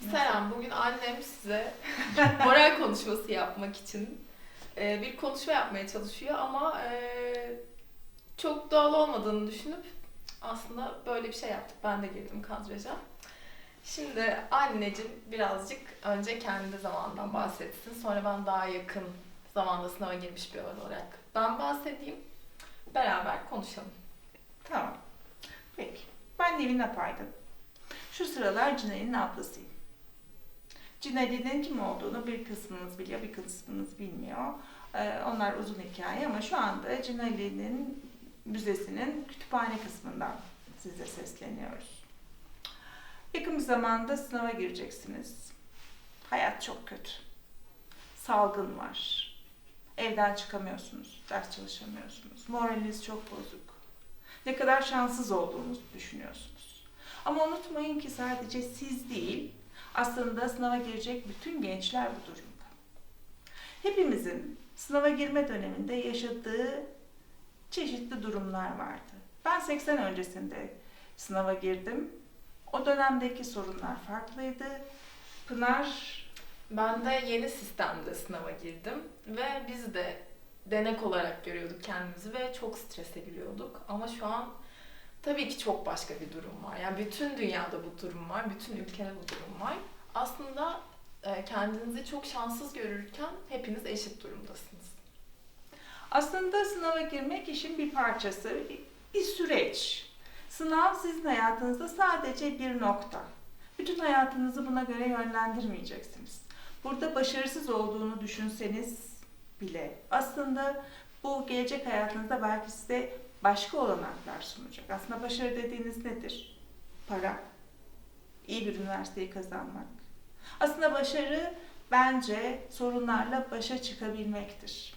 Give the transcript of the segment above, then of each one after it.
Selam, bugün annem size moral konuşması yapmak için e, bir konuşma yapmaya çalışıyor ama e, çok doğal olmadığını düşünüp aslında böyle bir şey yaptık. Ben de girdim kadraja. Şimdi anneciğim birazcık önce kendi zamanından bahsetsin. Sonra ben daha yakın zamanda sınava girmiş bir olarak ben bahsedeyim. Beraber konuşalım. Tamam. Peki. Ben Nevin Apaydın. Şu sıralar Cinali'nin ablasıyım. Cinali'nin kim olduğunu bir kısmınız biliyor, bir kısmınız bilmiyor. Ee, onlar uzun hikaye ama şu anda Cinali'nin müzesinin kütüphane kısmından size sesleniyoruz. Yakın bir zamanda sınava gireceksiniz. Hayat çok kötü. Salgın var. Evden çıkamıyorsunuz, ders çalışamıyorsunuz. Moraliniz çok bozuk. Ne kadar şanssız olduğunuzu düşünüyorsunuz. Ama unutmayın ki sadece siz değil, aslında sınava girecek bütün gençler bu durumda. Hepimizin sınava girme döneminde yaşadığı çeşitli durumlar vardı. Ben 80 öncesinde sınava girdim. O dönemdeki sorunlar farklıydı. Pınar Ben de yeni sistemde sınava girdim ve biz de denek olarak görüyorduk kendimizi ve çok strese giriyorduk. Ama şu an tabii ki çok başka bir durum var. Yani bütün dünyada bu durum var, bütün ülkede bu durum var. Aslında e, kendinizi çok şanssız görürken hepiniz eşit durumdasınız. Aslında sınava girmek işin bir parçası, bir süreç. Sınav sizin hayatınızda sadece bir nokta. Bütün hayatınızı buna göre yönlendirmeyeceksiniz. Burada başarısız olduğunu düşünseniz bile aslında bu gelecek hayatınızda belki size başka olanaklar sunacak. Aslında başarı dediğiniz nedir? Para, iyi bir üniversiteyi kazanmak. Aslında başarı bence sorunlarla başa çıkabilmektir.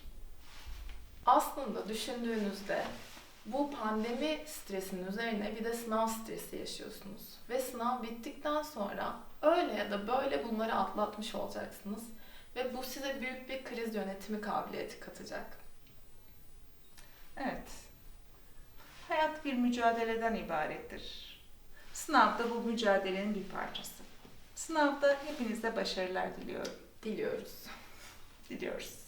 Aslında düşündüğünüzde bu pandemi stresinin üzerine bir de sınav stresi yaşıyorsunuz. Ve sınav bittikten sonra öyle ya da böyle bunları atlatmış olacaksınız. Ve bu size büyük bir kriz yönetimi kabiliyeti katacak. Evet. Hayat bir mücadeleden ibarettir. Sınav da bu mücadelenin bir parçası. Sınavda hepinize başarılar diliyorum. Diliyoruz. Diliyoruz.